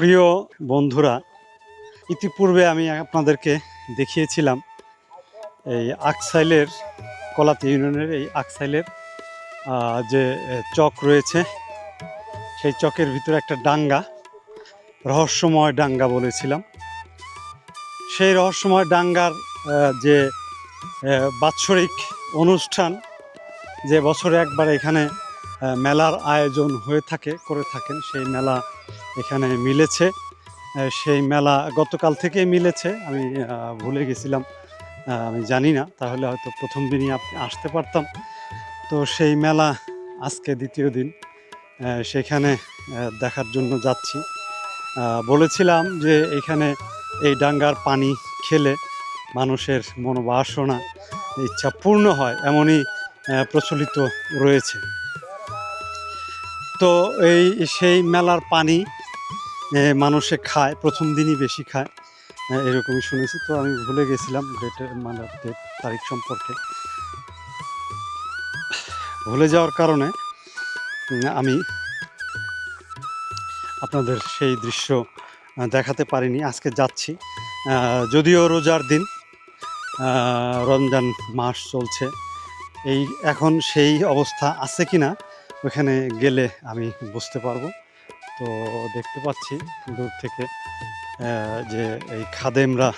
প্রিয় বন্ধুরা, ইতিপূর্বে আমি আপনাদেরকে দেখিয়েছিলাম এই আকসাইলের, কলাতি ইউনিয়নের এই আকসাইলের যে চক রয়েছে, সেই চকের ভিতরে একটা ডাঙ্গা, রহস্যময় ডাঙ্গা বলেছিলাম। সেই রহস্যময় ডাঙ্গার যে বাৎসরিক অনুষ্ঠান, যে বছরে একবার এখানে মেলার আয়োজন হয়ে থাকে, করে থাকেন, সেই মেলা এখানে মিলেছে। সেই মেলা গতকাল থেকেই মিলেছে। আমি ভুলে গেছিলাম। আমি জানি না, তাহলে হয়তো প্রথম দিনই আসতে পারতাম। তো সেই মেলা আজকে দ্বিতীয় দিন। সেখানে দেখার জন্য যাচ্ছি। বলেছিলাম যে এখানে এই ডাঙ্গার পানি খেলে মানুষের মনোবাসনা, ইচ্ছা পূর্ণ হয়, এমনই প্রচলিত রয়েছে। তো এই, সেই মেলার পানি মানুষে খায়, প্রথম দিনই বেশি খায়। এরকমই শুনেছি। তো আমি ভুলে গেছিলাম ডেটের মানে ডেট তারিখ সম্পর্কে। ভুলে যাওয়ার কারণে আমি আপনাদের সেই দৃশ্য দেখাতে পারিনি। আজকে যাচ্ছি। যদিও রোজার দিন রমজান মাস চলছে। এই, এখন সেই অবস্থা আছে কি না ওখানে গেলে আমি বুঝতে পারব। তো দেখতে পাচ্ছি দূর থেকে যে এই খাদেমরা,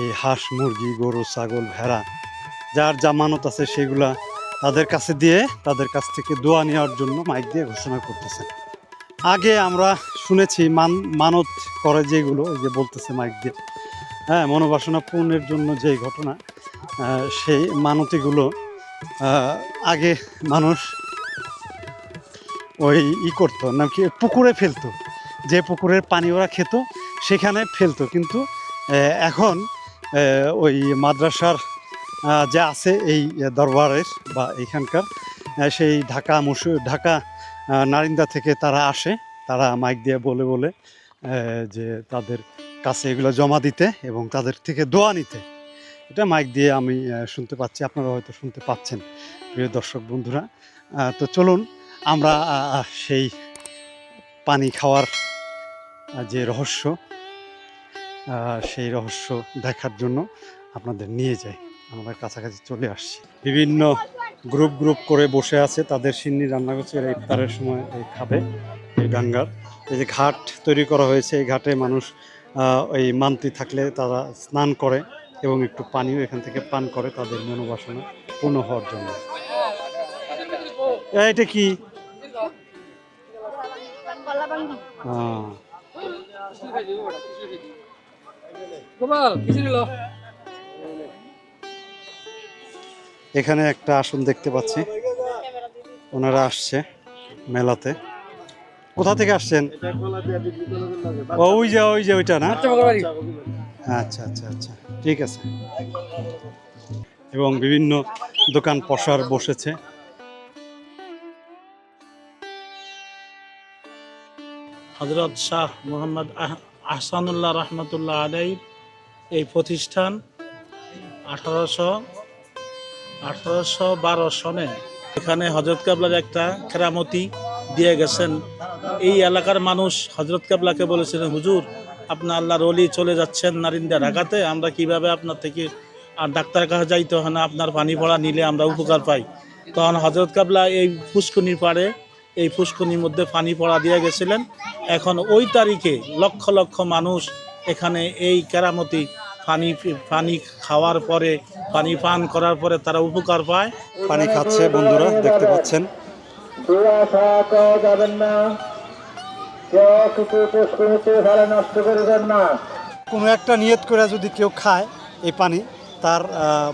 এই হাঁস, মুরগি, গরু, ছাগল, ভেড়া, যার জামানত আছে সেগুলা তাদের কাছে দিয়ে তাদের কাছ থেকে দোয়া নেওয়ার জন্য মাইক দিয়ে ঘোষণা করতেছে। আগে আমরা শুনেছি মান, মানত করে যেগুলো, এই যে বলতেছে মাইক দিয়ে হ্যাঁ মনোবাসনা পূর্ণের জন্য যে ঘটনা সেই মানতিগুলো আগে মানুষ ওই ই করতো, নাম কি? পুকুরে ফেলতো। যে পুকুরের পানি ওরা খেত, সেখানে ফেলতো। কিন্তু এখন ওই মাদ্রাসার যা আছে এই দরবারের বা এইখানকার সেই ঢাকা মুসু, ঢাকা নারিন্দা থেকে তারা আসে। তারা মাইক দিয়ে বলে বলে যে তাদের কাছে এগুলো জমা দিতে এবং তাদের থেকে দোয়া নিতে। এটা মাইক দিয়ে আমি শুনতে পাচ্ছি। আপনারা হয়তো শুনতে পাচ্ছেন, প্রিয় দর্শক বন্ধুরা। তো চলুন আমরা সেই পানি খাওয়ার যে রহস্য সেই রহস্য দেখার জন্য আপনাদের নিয়ে যাই। আমরা কাছাকাছি চলে আসছি। বিভিন্ন গ্রুপ গ্রুপ করে বসে আছে, তাদের সিন্নি রান্না করছে এরা ইফতারের সময় এই খাবে, এই ডাঙ্গার। এই যে ঘাট তৈরি করা হয়েছে, এই ঘাটে মানুষ এই মান্তি থাকলে তারা স্নান করে এবং একটু পানিও এখান থেকে পান করে তাদের মনোবাসনা পূর্ণ হওয়ার জন্য। এটা কি? এখানে একটা আসন দেখতে পাচ্ছি। ওনারা আসছে মেলাতে। কোথা থেকে আসছেন? ওই যে ওই যে ওইটা না? আচ্ছা আচ্ছা আচ্ছা আচ্ছা ঠিক আছে। এবং বিভিন্ন দোকান পসার বসেছে। হজরত শাহ মোহাম্মদ আহ- আহসানুল্লাহ রহমতুল্লাহ আলাই এই প্রতিষ্ঠান আঠারোশো আঠারোশো বারো সনে এখানে হজরত কাবলার একটা কেরামতি দিয়ে গেছেন। এই এলাকার মানুষ হজরত কাবলাকে বলেছিলেন, হুজুর আপনার আল্লাহর অলি চলে যাচ্ছেন নারিন্দা ঢাকাতে আমরা কীভাবে আপনার থেকে আর ডাক্তারের কাছে যাইতে হয় না, আপনার পানি পড়া নিলে আমরা উপকার পাই? তখন হজরত কাবলা এই ফুসকুনির পাড়ে এই ফুসকুনির মধ্যে পানি পড়া দিয়ে গেছিলেন। এখন ওই তারিখে লক্ষ লক্ষ মানুষ এখানে এই কেরামতি পানি পানি খাওয়ার পরে, পানি পান করার পরে তারা উপকার পায়। পানি খাচ্ছে বন্ধুরা, দেখতে পাচ্ছেন। না কোনো একটা নিয়ত করে যদি কেউ খায় এই পানি, তার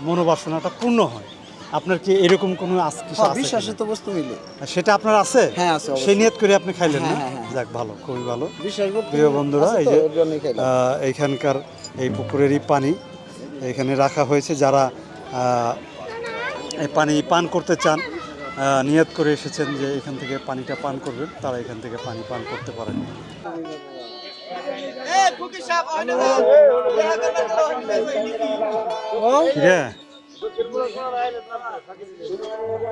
মনোবাসনাটা পূর্ণ হয়। আপনার কি এরকম কোনো আস- কিছু আছে বিশ্বাসিত বস্তু মিলে। সেটা আপনার আছে? হ্যাঁ, আছে, সেই নিয়ত করে আপনি খাইলেন না? হ্যাঁ, হ্যাঁ, হ্যাঁ। যাক ভালো খুবই ভালো। বিশ্বাস প্রিয় বন্ধুরা এই যে এইখানকার এই পুকুরেরই পানি এখানে রাখা হয়েছে যারা এই পানি পান করতে চান নিয়ত করে এসেছেন যে এখান থেকে পানিটা পান করবেন তারা এখান থেকে পানি পান করতে পারেন। কিরে?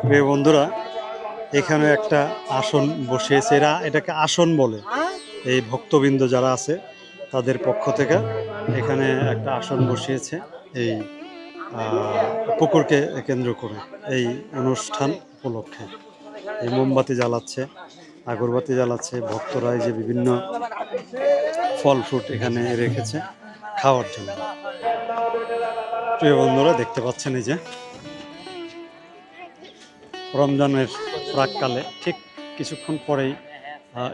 প্রিয় বন্ধুরা, এখানে একটা আসন বসিয়েছে। এরা এটাকে আসন বলে। এই ভক্তবৃন্দ যারা আছে, তাদের পক্ষ থেকে এখানে একটা আসন বসিয়েছে এই পুকুরকে কেন্দ্র করে। এই অনুষ্ঠান উপলক্ষে। এই মোমবাতি জ্বালাচ্ছে, আগরবাতি জ্বালাচ্ছে। ভক্তরা এই যে বিভিন্ন ফল ফ্রুট এখানে রেখেছে খাওয়ার জন্য। প্রিয় বন্ধুরা, দেখতে পাচ্ছেন এই যে রমজানের প্রাককালে ঠিক কিছুক্ষণ পরেই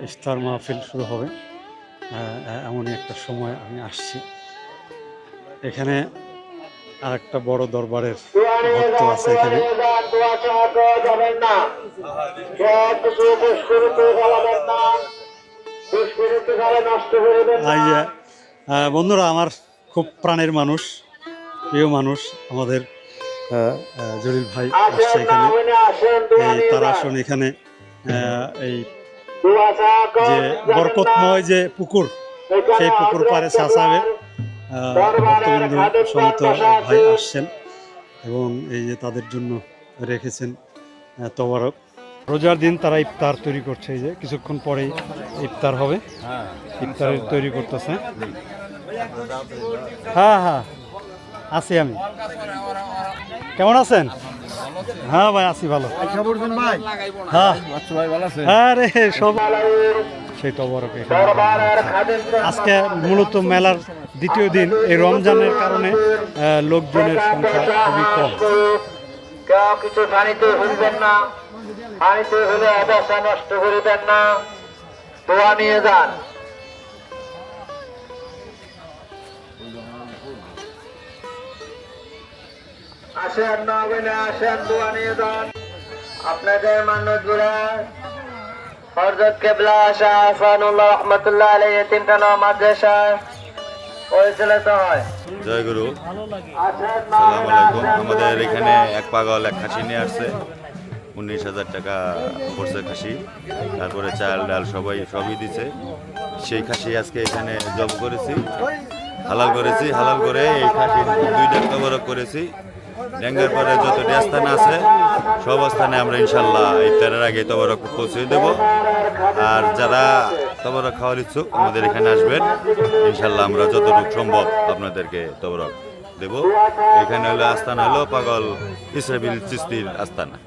ইফতার মাহফিল শুরু হবে। এমনই একটা সময় আমি আসছি। এখানে আর একটা বড় দরবারের ভক্ত আছে এখানে। বন্ধুরা, আমার খুব প্রাণের মানুষ। প্রিয় মানুষ আমাদের জলিল ভাই আসছে এখানে। এই তার আসন এখানে এই যে বরকতময় যে পুকুর সেই পুকুর পাড়ে চা চাবে ভক্তবিন্দু সমস্ত ভাই আসছেন এবং এই যে তাদের জন্য রেখেছেন তবারক। রোজার দিন তারা ইফতার তৈরি করছে এই যে কিছুক্ষণ পরেই ইফতার হবে। ইফতারের তৈরি করতেছে। হ্যাঁ হ্যাঁ। আছি আমি। কেমন আছেন? হ্যাঁ ভাই, আছি ভালো। হ্যাঁ। হ্যাঁ রে সেই তবরক আজকে মূলত মেলার দ্বিতীয় দিন। এই রমজানের কারণে লোকজনের সংখ্যা খুবই কম। কিছু না। নষ্ট না। নিয়ে যান। আসেন না আসেন দোয়া নিয়ে যান। আপনাদের মান্নতগুলা হরজত কেবলা শাহ আহসানুল্লাহ রহমতুল্লাহ আলাই তিনটা নাম মাদ্রাসা ওই ছেলে তো হয়। জয় গুরু। সালাম আলাইকুম। আমাদের এখানে এক পাগল এক খাসি নিয়ে আসছে। উনিশ হাজার টাকা পড়ছে খাসি। তারপরে চাল ডাল সবাই সবই দিছে। সেই খাসি আজকে এখানে জব করেছি। হালাল করেছি হালাল করে এই খাসি দুইটা তবরক করেছি। ডেঙ্গার পরে যত স্থান আছে, সব স্থানে আমরা ইনশাল্লাহ ইফতারের আগে তবরক পৌঁছে দেব। আর যারা তবরক খাওয়ার ইচ্ছুক, আমাদের এখানে আসবেন। ইনশাল্লাহ আমরা যতটুকু সম্ভব আপনাদেরকে তবরক দেব। এখানে হলো আস্থানা হলো পাগল ইসরাবিল চিস্তির আস্তানা।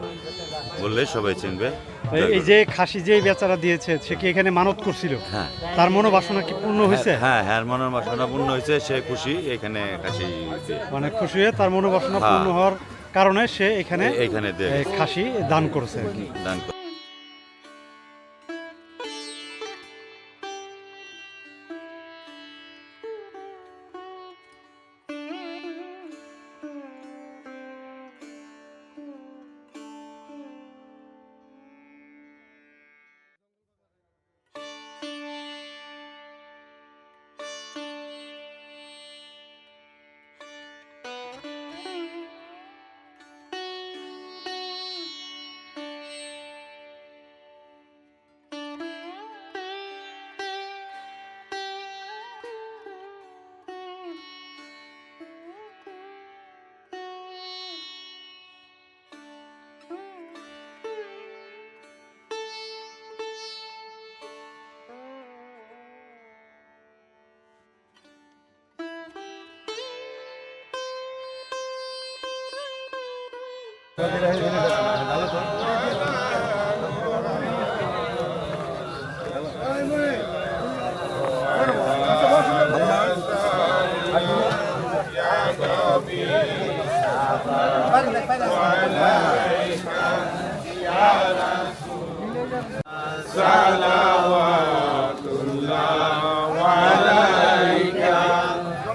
বললে সবাই চিনবে। এই- যে খাসি যে বেচারা দিয়েছে সে কি এখানে মানত করছিল? হ্যাঁ। তার মনোবাসনা কি পূর্ণ হয়েছে? হ্যাঁ হ্যাঁ মনোবাসনা পূর্ণ হয়েছে সে খুশি এখানে খাসি মানে খুশি হয়ে তার মনোবাসনা হ্যাঁ। পূর্ণ হওয়ার কারণে সে এখানে এখানে খাসি দান খাসি দান করেছে আর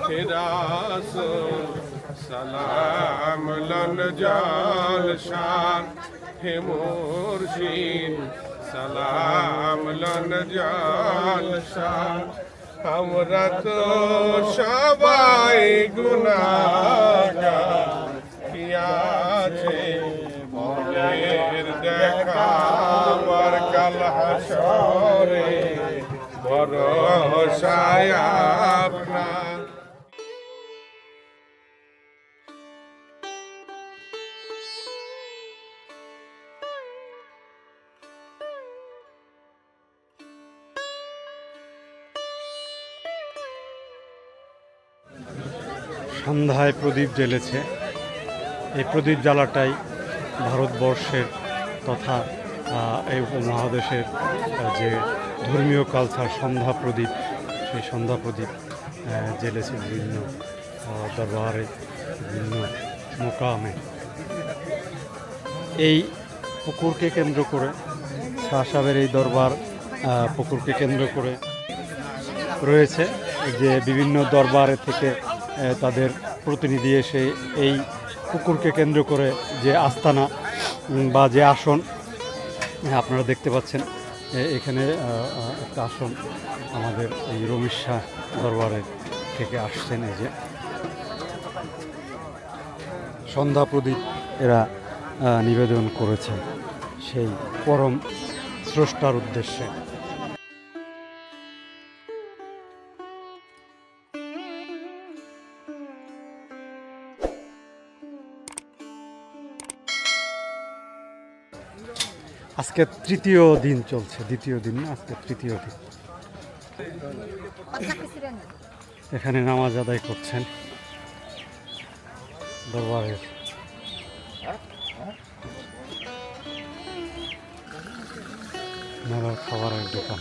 কি দান করে। সালাম লন জাল শান, হে মুর্শিদ, সালাম লন জাল শান। আমরা তো সবাই গুনাহগার কি আছে মনের দেখা? কাল হাসরে ভরসায় আপনার। সন্ধ্যায় প্রদীপ জ্বেলেছে। এই প্রদীপ জ্বালাটাই ভারতবর্ষের তথা এই উপমহাদেশের যে ধর্মীয় কালচার সন্ধ্যা প্রদীপ, সেই সন্ধ্যা প্রদীপ জ্বেলেছে বিভিন্ন দরবারে বিভিন্ন মোকামে। এই পুকুরকে কেন্দ্র করে, শাহ সাহেবের এই দরবার পুকুরকে কেন্দ্র করে রয়েছে। যে বিভিন্ন দরবারে থেকে তাদের প্রতিনিধি এসে এই পুকুরকে কেন্দ্র করে যে আস্তানা বা যে আসন আপনারা দেখতে পাচ্ছেন এখানে একটা আসন আমাদের এই রমেশ শাহ দরবারের থেকে আসছেন এই যে। সন্ধ্যা প্রদীপ এরা নিবেদন করেছে সেই পরম স্রষ্টার উদ্দেশ্যে। আজকে তৃতীয় দিন চলছে দ্বিতীয় দিন আজকে তৃতীয় দিন। এখানে নামাজ আদায় করছেন। দরবারের মেলার খাবারের দোকান।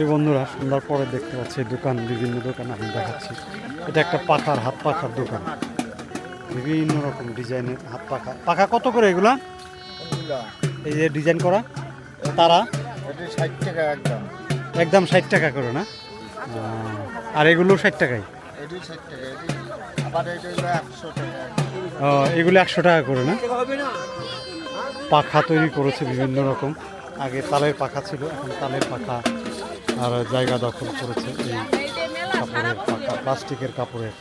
এই বন্ধুরা সন্ধ্যার পরে দেখতে পাচ্ছি দোকান বিভিন্ন দোকান আমি দেখাচ্ছি। এটা একটা পাখার হাত পাখার দোকান। বিভিন্ন রকম ডিজাইনের হাত পাখা। পাখা কত করে এগুলা? এই যে ডিজাইন করা তারা? ষাট টাকা একদম। একদম ষাট টাকা করে না? আর এগুলো ষাট টাকাই এগুলো একশো টাকা করে না? পাখা তৈরি করেছে বিভিন্ন রকম। আগে তালের পাখা ছিল এখন তালের পাখা আর জায়গা দখল করেছে এই কাপড়ের পাখা প্লাস্টিকের কাপড়ের।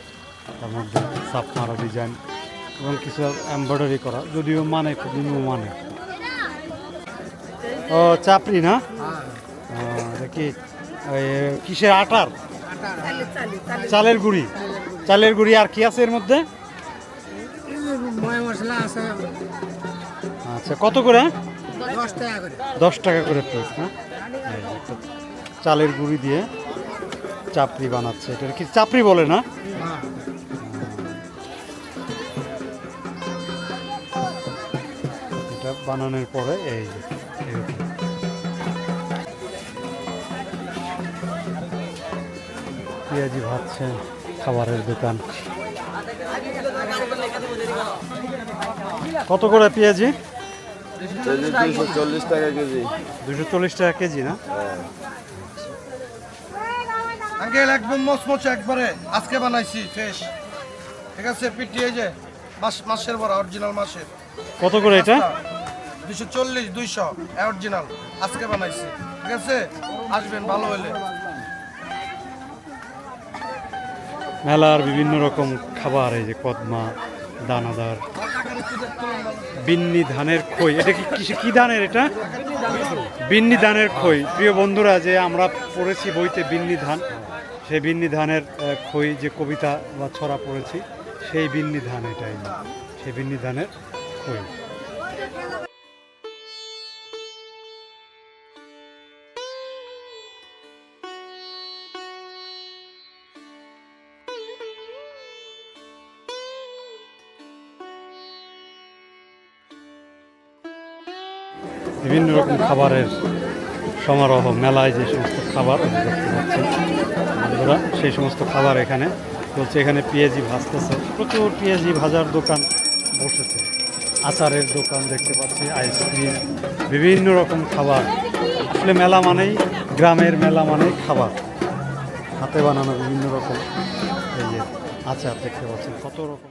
তার মধ্যে সাপ মারা ডিজাইন এবং কিছু এমব্রয়ডারি করা, যদিও মানে খুব মানে। ও, চাপড়ি না? দেখি কিসের আটার? চালের গুঁড়ি। চালের গুঁড়ি আর কি আছে এর মধ্যে? আচ্ছা কত করে? দশ টাকা করে প্লেট না? চালের গুঁড়ি দিয়ে চাপড়ি বানাচ্ছে। এটা কি চাপড়ি বলে না? বানানোর পরে এই এরকম। পেঁয়াজি ভাজছে খাবারের দোকান। কত করে পেঁয়াজি? দুশো চল্লিশ টাকা কেজি। না? আঙ্কেল একদম মচমচে একবারে। আজকে বানাইছি ফ্রেশ। ঠিক আছে পিটি এই যে মাস মাসের বড় অরিজিনাল মাসের। কত করে এটা? দুশো চল্লিশ, দুইশো অরিজিনাল আজকে বানাইছি। ঠিক আছে? আসবেন, ভালো হলে মেলার বিভিন্ন রকম খাবার, এই যে কদমা, দানাদার, বিন্নি ধানের খই। এটা কি কি ধানের এটা? বিন্নি ধানের খই। প্রিয় বন্ধুরা, যে আমরা পড়েছি বইতে বিন্নি ধান, সেই বিন্নি ধানের খই যে কবিতা বা ছড়া পড়েছি, সেই বিন্নি ধান এটাই। সেই বিন্নি ধানের খই। বিভিন্ন রকম খাবারের সমারোহ, মেলায় যে সমস্ত খাবার দেখতে পাচ্ছি সেই সমস্ত খাবার এখানে চলছে। এখানে পেঁয়াজি ভাজতেছে। প্রচুর পেঁয়াজি ভাজার দোকান বসেছে। আচারের দোকান দেখতে পাচ্ছি, আইসক্রিম, বিভিন্ন রকম খাবার। আসলে মেলা মানেই, গ্রামের মেলা মানেই খাবার। হাতে বানানো বিভিন্ন রকম এই যে আচার দেখতে পাচ্ছেন, কত রকম